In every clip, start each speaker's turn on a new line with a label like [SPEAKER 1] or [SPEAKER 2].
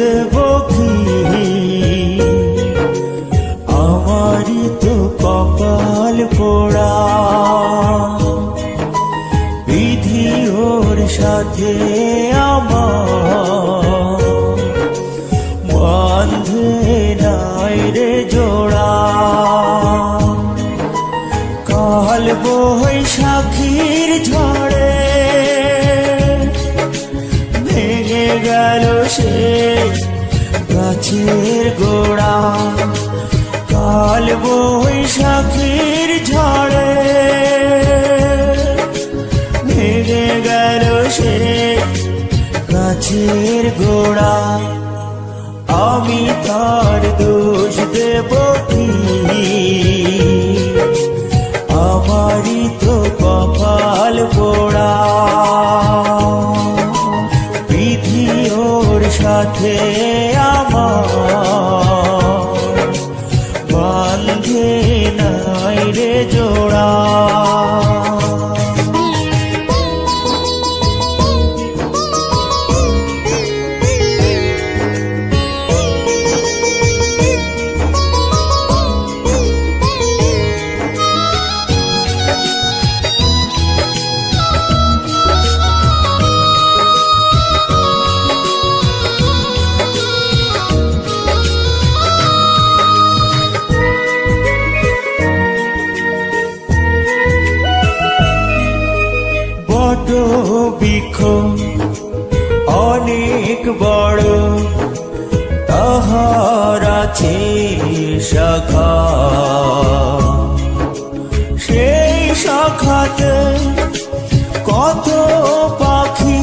[SPEAKER 1] দেব কি আমারই তো কপাল পোড়া। বিধি ওর সাথে আমার। বন্ধে নাই রে জোড়া। কাল বৈশাখীর ঝড়ে গেল সে গাছের গোড়া, কাল বৈশাখীর ঝড়ে। ভেঙে গেল সে গাছের গোড়া। আমি তার দোষ দেব আমারই তো কপাল পোড়া। সাথে নাই বৃক্ষ অনেক বড় তাহার আছে শাখা। সেই শাখাতে কত পাখি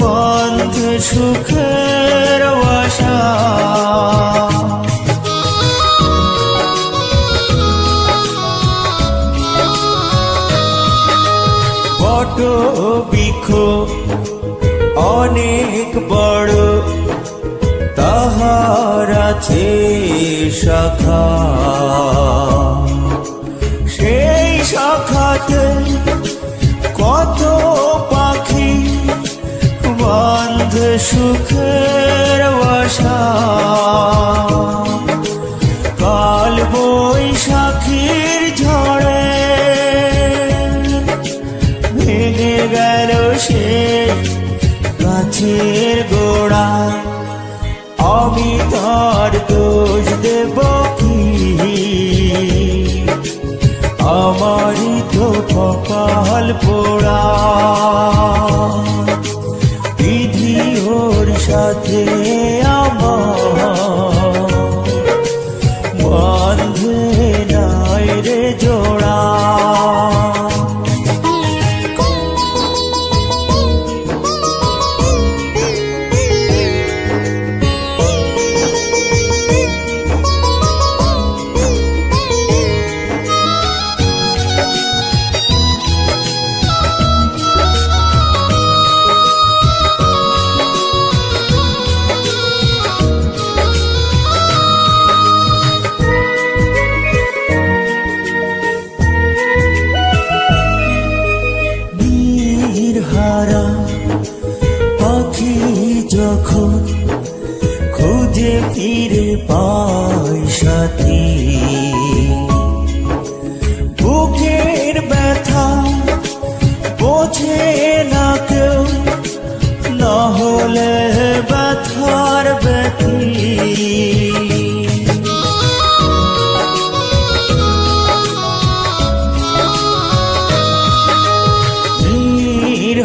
[SPEAKER 1] বন্ধ সুখের বাসা। বৃক্ষ অনেক বড় তাহার আছে শাখা। সেই শাখাতে কত পাখি বন্ধ সুখের বাসা। গাছের গোড়া। আমি তার দোষ দেব কি? আমারই তো কপাল পোড়া।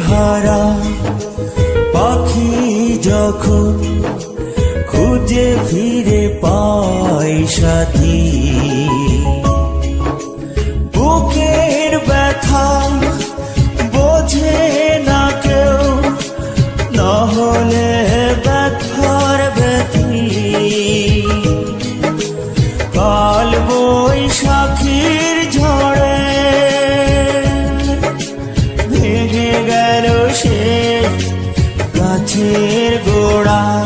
[SPEAKER 1] হারা পাখি যখন খুঁজে ফিরে পায় সাথী। গাছের গোড়া।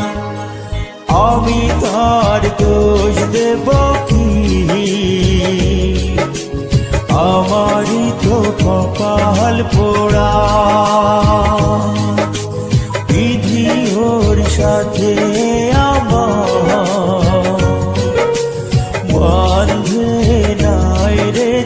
[SPEAKER 1] আমি তার দোষ দেব কি? আমারই তো কপাল পোড়া। বিধি ওর সাথে আমার। বান্ধে নাই রে